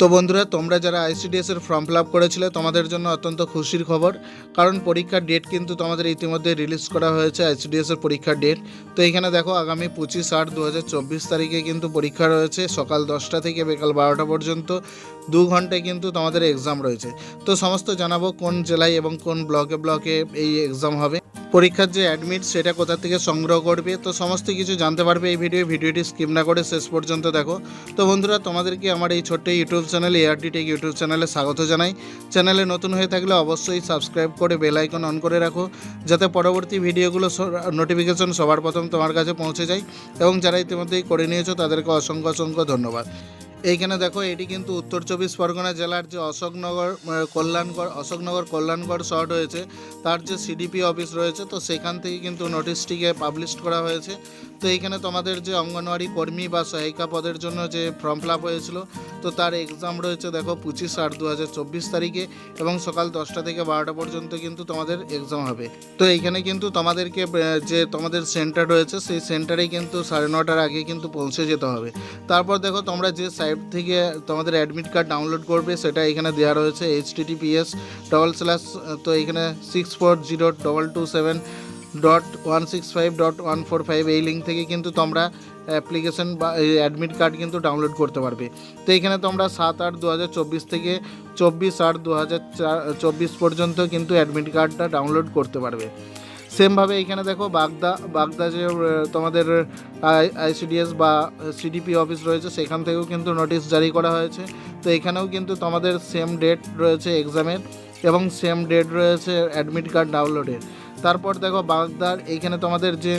তো বন্ধুরা, তোমরা যারা আইসিডিএস এর ফর্ম ফিল আপ করেছিলে, তোমাদের জন্য অত্যন্ত খুশির খবর। কারণ পরীক্ষার ডেট কিন্তু তোমাদের ইতিমধ্যে রিলিজ করা হয়েছে আইসিডিএস এর পরীক্ষার ডেট তো এখানে দেখো, আগামী পঁচিশ আট দু তারিখে কিন্তু পরীক্ষা রয়েছে, সকাল দশটা থেকে বিকাল বারোটা পর্যন্ত। দু ঘন্টায় কিন্তু তোমাদের এক্সাম রয়েছে। তো সমস্ত জানাব কোন জেলায় এবং কোন ব্লকে ব্লকে এই এক্সাম হবে। পরীক্ষার যে অ্যাডমিট সেটা কোথা থেকে সংগ্রহ করবে, তো সমস্ত কিছু জানতে পারবে এই ভিডিও ভিডিওটি স্কিপ না করে শেষ পর্যন্ত দেখো। তো বন্ধুরা, তোমাদেরকে আমার এই ছোট্ট YouTube channel ART tech YouTube চ্যানেলে স্বাগত জানাই। চ্যানেলে নতুন হয়ে থাকলে অবশ্যই সাবস্ক্রাইব করে বেল আইকন অন করে রাখো, যাতে পরবর্তী ভিডিওগুলো নোটিফিকেশন সবার প্রথম তোমার কাছে পৌঁছে যায়। এবং যারা ইতিমধ্যেই করে নিয়েছো, তাদেরকে অসংখ্য অসংখ্য ধন্যবাদ। এইখানে দেখো, এটি কিন্তু উত্তর চব্বিশ পরগনা জেলার যে অশোকনগর কল্যাণগড় অশোকনগর কল্যাণগড় শহর হয়েছে তার যে সিডিপি অফিস রয়েছে, তো সেখান থেকে কিন্তু নোটিশটিকে পাবলিশ করা হয়েছে। তো এইখানে তোমাদের যে অঙ্গনওয়াড়ি কর্মী বা সহায়িকা পদের জন্য যে ফর্ম ফিল হয়েছিল, তো তার এক্সাম রয়েছে দেখো পঁচিশ আট দু তারিখে এবং সকাল দশটা থেকে বারোটা পর্যন্ত কিন্তু তোমাদের এক্সাম হবে। তো এইখানে কিন্তু তোমাদেরকে যে তোমাদের সেন্টার রয়েছে, সেই সেন্টারে কিন্তু সাড়ে নটার আগে কিন্তু পৌঁছে যেতে হবে। তারপর দেখো তোমরা যে সাইট থেকে তোমাদের অ্যাডমিট কার্ড ডাউনলোড করবে, সেটা এখানে দেওয়া রয়েছে এইচ টিটিপিএস ডবল স্ল্যাশ তো এখানে six four zero double two seven dot one six five dot one four five এই লিঙ্ক থেকে কিন্তু তোমরা অ্যাপ্লিকেশন বা অ্যাডমিট কার্ড কিন্তু ডাউনলোড করতে পারবে। তো এখানে তোমরা সাত আট দু থেকে চব্বিশ আট দু পর্যন্ত কিন্তু অ্যাডমিট কার্ডটা ডাউনলোড করতে পারবে। সেমভাবে এখানে দেখো বাগদা বাগদা যে তোমাদের আইসিডিএস বা সিডিপি অফিস রয়েছে, সেখান থেকেও কিন্তু নোটিশ জারি করা হয়েছে। তো এখানেও কিন্তু তোমাদের সেম ডেট রয়েছে এক্সামের এবং সেম ডেট রয়েছে অ্যাডমিট কার্ড ডাউনলোডের তারপর দেখো বাগদার, এইখানে তোমাদের যে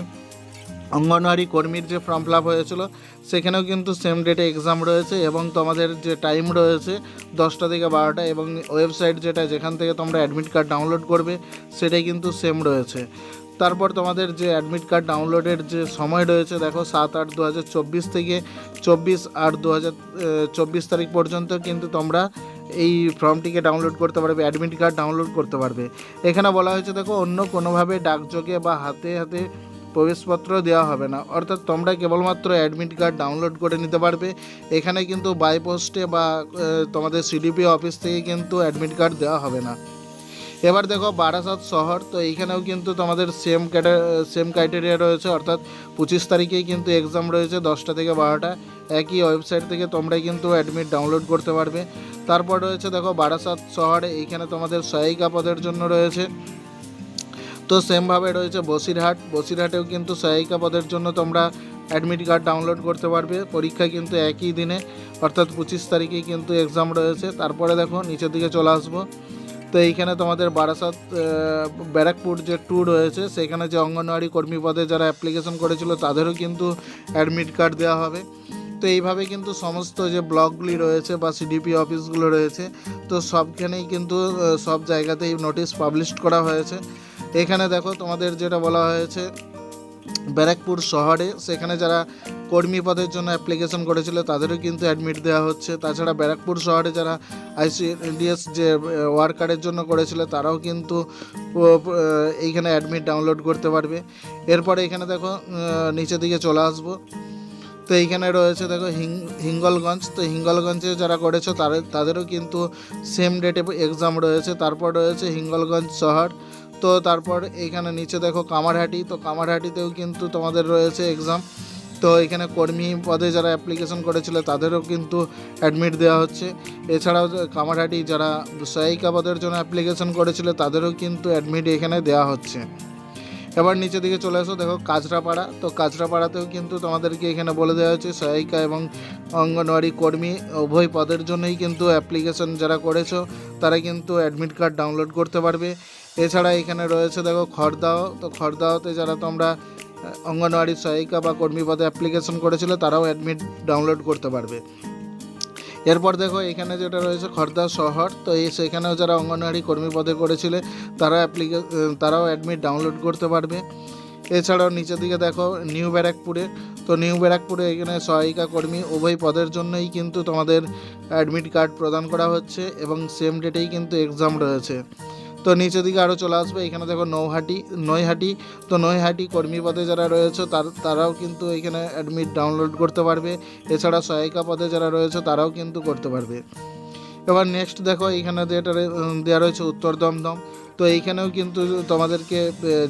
অঙ্গনওয়াড়ি কর্মীর যে ফর্ম ফিল হয়েছিল, সেখানেও কিন্তু সেম ডেটে এক্সাম রয়েছে এবং তোমাদের যে টাইম রয়েছে দশটা থেকে বারোটা এবং ওয়েবসাইট যেটা, যেখান থেকে তোমরা অ্যাডমিট কার্ড ডাউনলোড করবে, সেটাই কিন্তু সেম রয়েছে। তারপর তোমাদের যে অ্যাডমিট কার্ড ডাউনলোডের যে সময় রয়েছে, দেখো সাত আট দু থেকে চব্বিশ আট দু হাজার চব্বিশ তারিখ পর্যন্ত কিন্তু তোমরা এই ফর্মটিকে ডাউনলোড করতে পারবে অ্যাডমিট কার্ড ডাউনলোড করতে পারবে। এখানে বলা হয়েছে, দেখো অন্য কোনোভাবে ডাকযোগে বা হাতে হাতে প্রবেশপত্র দেওয়া হবে না। অর্থাৎ তোমরা কেবলমাত্র অ্যাডমিট কার্ড ডাউনলোড করে নিতে পারবে। এখানে কিন্তু বাই পোস্টে বা তোমাদের সিডিপি অফিস থেকে কিন্তু অ্যাডমিট কার্ড দেওয়া হবে না। এবার দেখো বারাসাত শহর, তো এইখানেও কিন্তু তোমাদের সেম ক্যাটা সেম ক্রাইটেরিয়া রয়েছে। অর্থাৎ পঁচিশ তারিখেই কিন্তু এক্সাম রয়েছে দশটা থেকে বারোটা। একই ওয়েবসাইট থেকে তোমরা কিন্তু অ্যাডমিট ডাউনলোড করতে পারবে। তারপর রয়েছে দেখো বারাসাত শহরে, এইখানে তোমাদের সহায়িকা পদের জন্য রয়েছে। তো সেমভাবে রয়েছে বসিরহাট। বসিরহাটেও কিন্তু সহায়িকা পদের জন্য তোমরা অ্যাডমিট কার্ড ডাউনলোড করতে পারবে। পরীক্ষা কিন্তু একই দিনে, অর্থাৎ পঁচিশ তারিখেই কিন্তু এক্সাম রয়েছে। তারপরে দেখো, নিচের দিকে চলে আসব। তো এইখানে তোমাদের বারাসাত ব্যারাকপুর যে ট্যুর রয়েছে, সেখানে যে অঙ্গনওয়াড়ি কর্মী পদে যারা অ্যাপ্লিকেশন করেছিল, তাদেরও কিন্তু অ্যাডমিট কার্ড দেওয়া হবে। তো এইভাবে কিন্তু সমস্ত যে ব্লকগুলি রয়েছে বা সিডিপি অফিসগুলো রয়েছে, তো সবখানেই কিন্তু সব জায়গাতেই নোটিশ পাবলিশ করা হয়েছে। এখানে দেখো তোমাদের যেটা বলা হয়েছে, ব্যারাকপুর শহরে সেখানে যারা কর্মী পদের জন্য অ্যাপ্লিকেশন করেছিল তাদেরও কিন্তু অ্যাডমিট দেওয়া হচ্ছে। তাছাড়া ব্যারাকপুর শহরে যারা আইসিডিএস যে ওয়ার্কারের জন্য করেছিল তারাও কিন্তু এইখানে অ্যাডমিট ডাউনলোড করতে পারবে। এরপরে এখানে দেখো নিচের দিকে চলে আসব। তো এইখানে রয়েছে দেখো হিং, হিঙ্গলগঞ্জ। তো হিঙ্গলগঞ্জে যারা করেছ তাদের, তাদেরও কিন্তু সেম ডেটে এক্সাম রয়েছে। তারপর রয়েছে হিঙ্গলগঞ্জ শহর। তো তারপর এখানে নিচে দেখো কামারহাটি, তো কামারহাটিতেও কিন্তু তোমাদের রয়েছে এক্সাম তো এখানে কর্মী পদে যারা অ্যাপ্লিকেশন করেছিল, তাদেরও কিন্তু অ্যাডমিট দেওয়া হচ্ছে। এছাড়াও কামারহাটি যারা সহায়িকা পদের জন্য অ্যাপ্লিকেশন করেছিল, তাদেরও কিন্তু অ্যাডমিট এখানে দেওয়া হচ্ছে। এবার নিচের দিকে চলে আসো, দেখো কাঁচরাপাড়া। তো কাঁচরাপাড়াতেও কিন্তু তোমাদেরকে এখানে বলে দেওয়া হচ্ছে সহায়িকা এবং অঙ্গনওয়াড়ি কর্মী উভয় পদের জন্যই কিন্তু অ্যাপ্লিকেশন যারা করেছ, তারা কিন্তু অ্যাডমিট কার্ড ডাউনলোড করতে পারবে। এছাড়া এখানে রয়েছে দেখো খড়দাও। তো খড়দাওতে যারা তোমরা অঙ্গনওয়াড়ি সহায়িকা বা কর্মী পদে অ্যাপ্লিকেশন করেছিল, তারাও অ্যাডমিট ডাউনলোড করতে পারবে। এরপর দেখো এখানে যেটা রয়েছে খর্দা শহর। তো এই সেখানেও যারা অঙ্গনওয়াড়ি কর্মী পদে করেছিলে, তারা অ্যাপ্লিকে তারাও অ্যাডমিট ডাউনলোড করতে পারবে। এছাড়াও নিচের দিকে দেখো নিউ ব্যারাকপুরে। তো নিউ ব্যারাকপুরে এখানে সহায়িকা কর্মী উভয় পদের জন্যই কিন্তু তোমাদের অ্যাডমিট কার্ড প্রদান করা হচ্ছে এবং সেম ডেটেই কিন্তু এক্সাম রয়েছে। তো নিচের দিকে আরও চলে আসবে। এখানে দেখো নৌহাটি, নৈহাটি। তো নৈহাটি কর্মী পদে যারা রয়েছে, তার, তারাও কিন্তু এখানে অ্যাডমিট ডাউনলোড করতে পারবে। এছাড়া সহায়িকা পদে যারা রয়েছে, তারাও কিন্তু করতে পারবে। এবার নেক্সট দেখো এইখানে যেটা দেওয়া রয়েছে উত্তর দমদম। তো এইখানেও কিন্তু তোমাদেরকে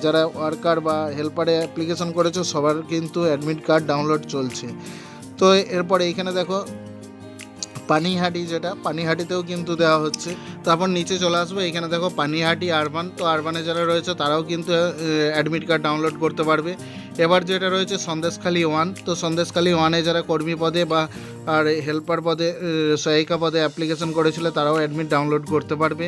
যারা ওয়ার্কার বা হেল্পারে অ্যাপ্লিকেশন করেছ, সবার কিন্তু অ্যাডমিট কার্ড ডাউনলোড চলছে। তো এরপরে এইখানে দেখো পানিহাটি যেটা, পানিহাটিতেও কিন্তু দেওয়া হচ্ছে। তারপর নিচে চলে আসবে, এখানে দেখো পানিহাটি আরবান। তো আরবানে যারা রয়েছে, তারাও কিন্তু অ্যাডমিট কার্ড ডাউনলোড করতে পারবে। এবার যেটা রয়েছে, সন্দেশখালী ওয়ান তো সন্দেশখালী ওয়ানে যারা কর্মী পদে বা, আর হেল্পার পদে সহায়িকা পদে অ্যাপ্লিকেশন করেছিল, তারাও অ্যাডমিট ডাউনলোড করতে পারবে।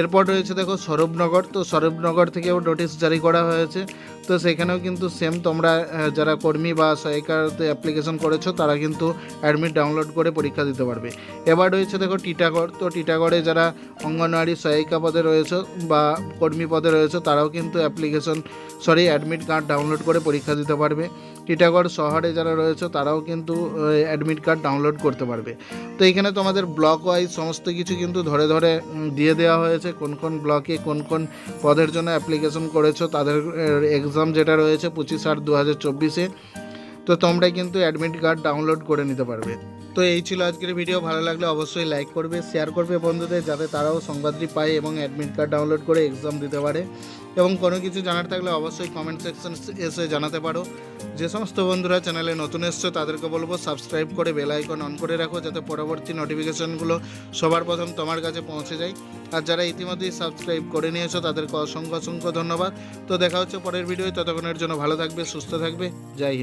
এরপর রয়েছে, দেখো স্বরূপনগর তো স্বরূপনগর থেকেও নোটিশ জারি করা হয়েছে। তো সেখানেও কিন্তু সেম তোমরা যারা কর্মী বা সহায়িকাতে অ্যাপ্লিকেশন করেছ, তারা কিন্তু অ্যাডমিট ডাউনলোড করে পরীক্ষা দিতে পারবে। এবার রয়েছে দেখো টিটাগড়। তো টিটাগড়ে যারা অঙ্গনওয়াড়ি সহায়িকা পদে রয়েছে বা কর্মী পদে রয়েছে, তারাও কিন্তু application sorry admit card download করে পরীক্ষা দিতে পারবে। টিটাগড় শহরে যারা রয়েছে, তারাও কিন্তু অ্যাডমিট কার্ড ডাউনলোড করতে পারবে। তো এখানে তোমাদের ব্লক ওয়াইজ সমস্ত কিছু কিন্তু ধরে ধরে দিয়ে দেওয়া হয়েছে। কোন কোন ব্লকে কোন কোন পদের জন্য অ্যাপ্লিকেশন করেছ, তাদের এক্সাম যেটা রয়েছে, পঁচিশ আট দু হাজার চব্বিশে, তো তোমরা কিন্তু অ্যাডমিট কার্ড ডাউনলোড করে নিতে পারবে। তো এই ছিল আজকের ভিডিও ভালো লাগলে অবশ্যই লাইক করবে শেয়ার করবে বন্ধুদের, যাতে তারাও সংবাদটি পায় এবং অ্যাডমিট কার্ড ডাউনলোড করে এক্সাম দিতে পারে। এবং কোনো কিছু জানার থাকলে অবশ্যই কমেন্ট সেকশন এসে জানাতে পারো। যে সমস্ত বন্ধুরা চ্যানেলে নতুন এসছো, তাদেরকে বলব সাবস্ক্রাইব করে বেল আইকন অন করে রাখো, যাতে পরবর্তী নোটিফিকেশনগুলো সবার প্রথম তোমার কাছে পৌঁছে যায়। আর যারা ইতিমধ্যেই সাবস্ক্রাইব করে নিয়েছো, তাদেরকে অসংখ্য অসংখ্য ধন্যবাদ। তো দেখা হচ্ছে পরের ভিডিও ততক্ষণের জন্য ভালো থাকবে, সুস্থ থাকবে। জয় হিন্দ।